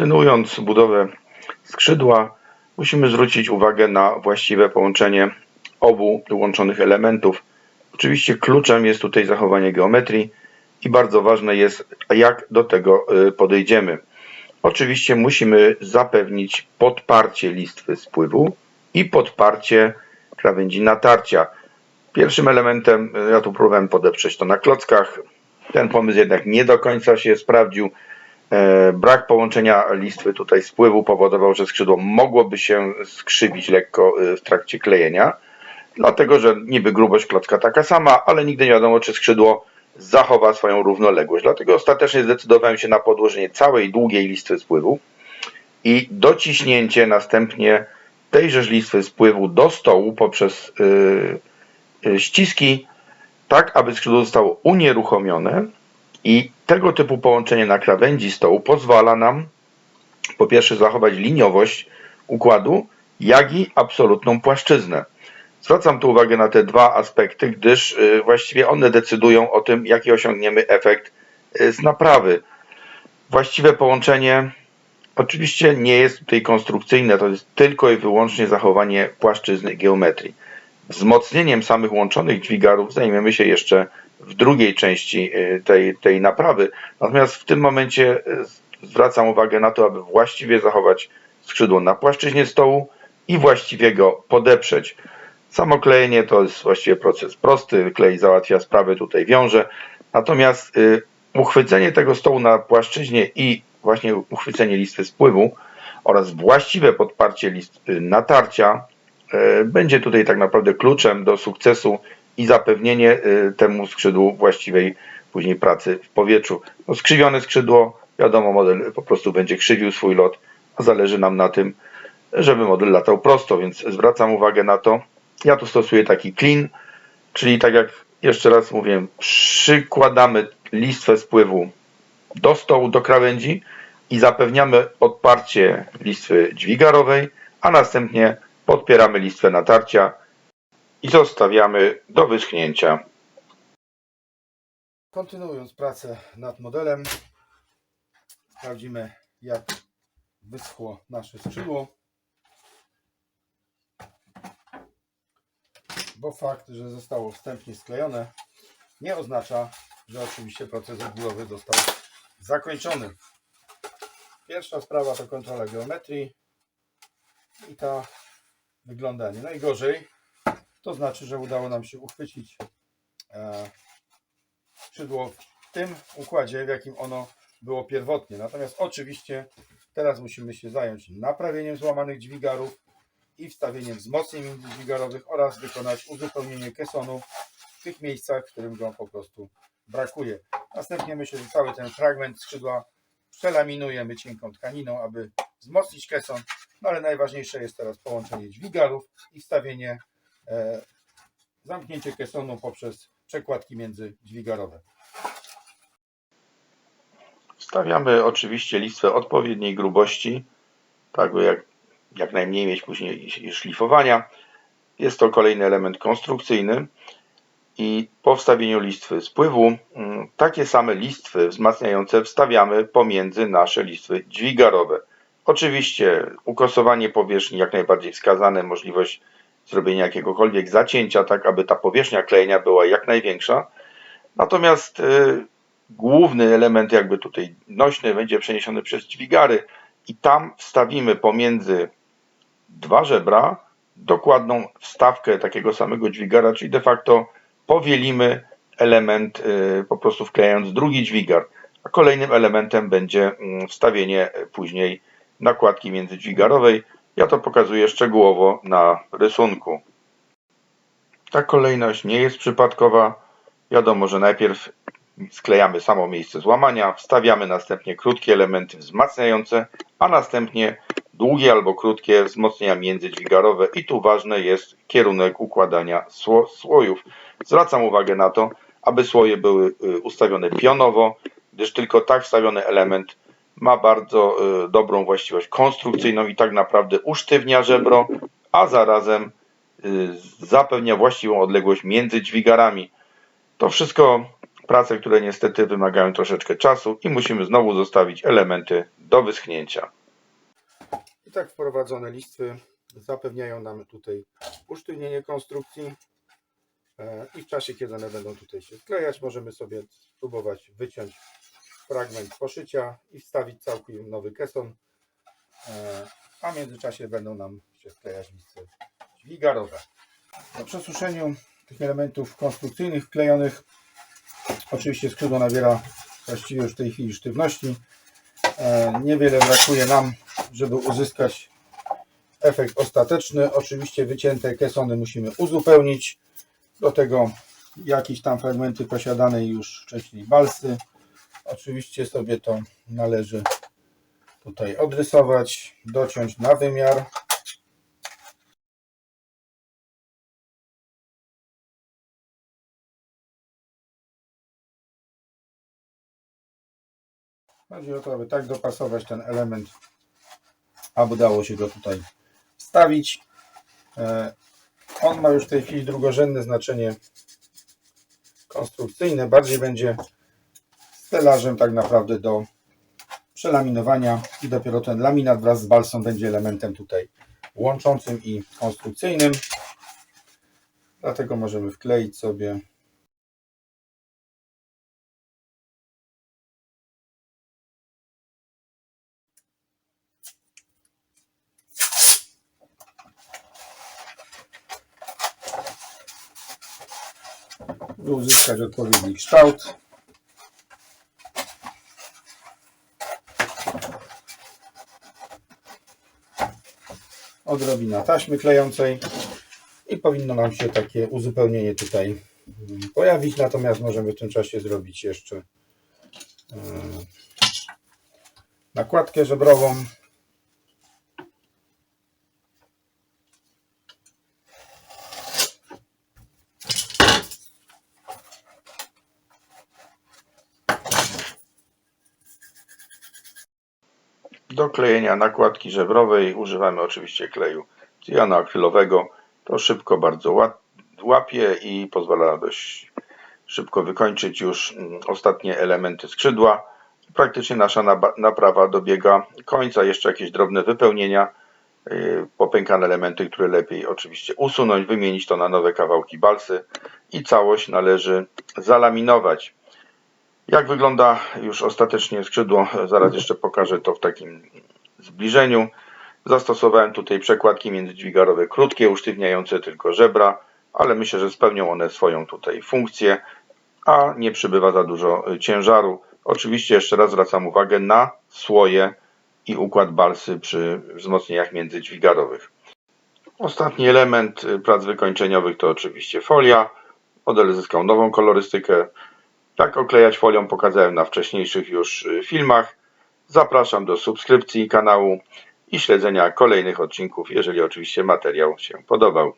Kontynuując budowę skrzydła, musimy zwrócić uwagę na właściwe połączenie obu łączonych elementów. Oczywiście kluczem jest tutaj zachowanie geometrii i bardzo ważne jest, jak do tego y, podejdziemy. Oczywiście musimy zapewnić podparcie listwy spływu i podparcie krawędzi natarcia. Pierwszym elementem, y, ja tu próbowałem podeprzeć to na klockach, ten pomysł jednak nie do końca się sprawdził. E, Brak połączenia listwy tutaj spływu powodował, że skrzydło mogłoby się skrzywić lekko y, w trakcie klejenia, dlatego że niby grubość klocka taka sama, ale nigdy nie wiadomo, czy skrzydło zachowa swoją równoległość. Dlatego ostatecznie zdecydowałem się na podłożenie całej długiej listwy spływu i dociśnięcie następnie tejże listwy spływu do stołu poprzez y, y, ściski, tak aby skrzydło zostało unieruchomione i tego typu połączenie na krawędzi stołu pozwala nam po pierwsze zachować liniowość układu, jak i absolutną płaszczyznę. Zwracam tu uwagę na te dwa aspekty, gdyż y, właściwie one decydują o tym, jaki osiągniemy efekt y, z naprawy. Właściwe połączenie oczywiście nie jest tutaj konstrukcyjne, to jest tylko i wyłącznie zachowanie płaszczyzny geometrii. Wzmocnieniem samych łączonych dźwigarów zajmiemy się jeszcze w drugiej części y, tej, tej naprawy. Natomiast w tym momencie y, zwracam uwagę na to, aby właściwie zachować skrzydło na płaszczyźnie stołu i właściwie go podeprzeć. Samo klejenie to jest właściwie proces prosty, klej załatwia sprawę, tutaj wiąże. Natomiast y, uchwycenie tego stołu na płaszczyźnie i właśnie uchwycenie listwy spływu oraz właściwe podparcie list natarcia będzie tutaj tak naprawdę kluczem do sukcesu i zapewnienie y, temu skrzydłu właściwej później pracy w powietrzu. No, skrzywione skrzydło, wiadomo, model po prostu będzie krzywił swój lot, a zależy nam na tym, żeby model latał prosto, więc zwracam uwagę na to. Ja tu stosuję taki clean, czyli tak jak jeszcze raz mówię, przykładamy listwę spływu do stołu, do krawędzi i zapewniamy odparcie listwy dźwigarowej, a następnie podpieramy listwę natarcia i zostawiamy do wyschnięcia. Kontynuując pracę nad modelem, sprawdzimy jak wyschło nasze skrzydło. Bo fakt, że zostało wstępnie sklejone, nie oznacza, że oczywiście proces odbudowy został zakończony. Pierwsza sprawa to kontrola geometrii i ta wygląda nie najgorzej. To znaczy, że udało nam się uchwycić e, skrzydło w tym układzie, w jakim ono było pierwotnie. Natomiast oczywiście teraz musimy się zająć naprawieniem złamanych dźwigarów i wstawieniem wzmocnień międzydźwigarowych oraz wykonać uzupełnienie kesonu w tych miejscach, w którym go po prostu brakuje. Następnie myślę, że cały ten fragment skrzydła przelaminujemy cienką tkaniną, aby wzmocnić keson. No ale najważniejsze jest teraz połączenie dźwigarów i wstawienie, zamknięcie kesonu poprzez przekładki międzydźwigarowe. Wstawiamy oczywiście listwę odpowiedniej grubości, tak by jak, jak najmniej mieć później szlifowania. Jest to kolejny element konstrukcyjny i po wstawieniu listwy spływu mm, takie same listwy wzmacniające wstawiamy pomiędzy nasze listwy dźwigarowe. Oczywiście ukosowanie powierzchni jak najbardziej wskazane, możliwość zrobienia jakiegokolwiek zacięcia, tak aby ta powierzchnia klejenia była jak największa. Natomiast y, główny element jakby tutaj nośny będzie przeniesiony przez dźwigary i tam wstawimy pomiędzy dwa żebra dokładną wstawkę takiego samego dźwigara, czyli de facto powielimy element y, po prostu wklejając drugi dźwigar. A kolejnym elementem będzie mm, wstawienie później nakładki międzydźwigarowej. Ja to pokazuję szczegółowo na rysunku. Ta kolejność nie jest przypadkowa. Wiadomo, że najpierw sklejamy samo miejsce złamania, wstawiamy następnie krótkie elementy wzmacniające, a następnie długie albo krótkie wzmocnienia międzydźwigarowe i tu ważny jest kierunek układania sło słojów. Zwracam uwagę na to, aby słoje były y, ustawione pionowo, gdyż tylko tak wstawiony element ma bardzo y, dobrą właściwość konstrukcyjną i tak naprawdę usztywnia żebro, a zarazem y, zapewnia właściwą odległość między dźwigarami. To wszystko prace, które niestety wymagają troszeczkę czasu i musimy znowu zostawić elementy do wyschnięcia. I tak wprowadzone listwy zapewniają nam tutaj usztywnienie konstrukcji E, i w czasie, kiedy one będą tutaj się sklejać, możemy sobie spróbować wyciąć fragment poszycia i wstawić całkiem nowy keson, E, a w międzyczasie będą nam się sklejać listwy dźwigarowe. Po przesuszeniu tych elementów konstrukcyjnych wklejonych oczywiście skrzydło nabiera właściwie już w tej chwili sztywności. E, Niewiele brakuje nam, żeby uzyskać efekt ostateczny. Oczywiście wycięte kesony musimy uzupełnić. Do tego jakieś tam fragmenty posiadanej już wcześniej balsy. Oczywiście sobie to należy tutaj odrysować, dociąć na wymiar. Chodzi o to, aby tak dopasować ten element, aby dało się go tutaj wstawić. E, On ma już w tej chwili drugorzędne znaczenie konstrukcyjne. Bardziej będzie stelażem tak naprawdę do przelaminowania i dopiero ten laminat wraz z balsą będzie elementem tutaj łączącym i konstrukcyjnym. Dlatego możemy wkleić sobie uzyskać odpowiedni kształt. Odrobina taśmy klejącej i powinno nam się takie uzupełnienie tutaj mm, pojawić. Natomiast możemy w tym czasie zrobić jeszcze e, nakładkę żebrową. Do klejenia nakładki żebrowej używamy oczywiście kleju cyjanoakrylowego. To szybko bardzo łapie i pozwala dość szybko wykończyć już mm, ostatnie elementy skrzydła. Praktycznie nasza naprawa dobiega końca. Jeszcze jakieś drobne wypełnienia, yy, popękane elementy, które lepiej oczywiście usunąć, wymienić to na nowe kawałki balsy i całość należy zalaminować. Jak wygląda już ostatecznie skrzydło? Zaraz jeszcze pokażę to w takim zbliżeniu. Zastosowałem tutaj przekładki międzydźwigarowe krótkie, usztywniające tylko żebra, ale myślę, że spełnią one swoją tutaj funkcję, a nie przybywa za dużo ciężaru. Oczywiście jeszcze raz zwracam uwagę na słoje i układ balsy przy wzmocnieniach międzydźwigarowych. Ostatni element prac wykończeniowych to oczywiście folia. Model zyskał nową kolorystykę. Jak oklejać folią pokazałem na wcześniejszych już y, filmach. Zapraszam do subskrypcji kanału i śledzenia kolejnych odcinków, jeżeli oczywiście materiał się podobał.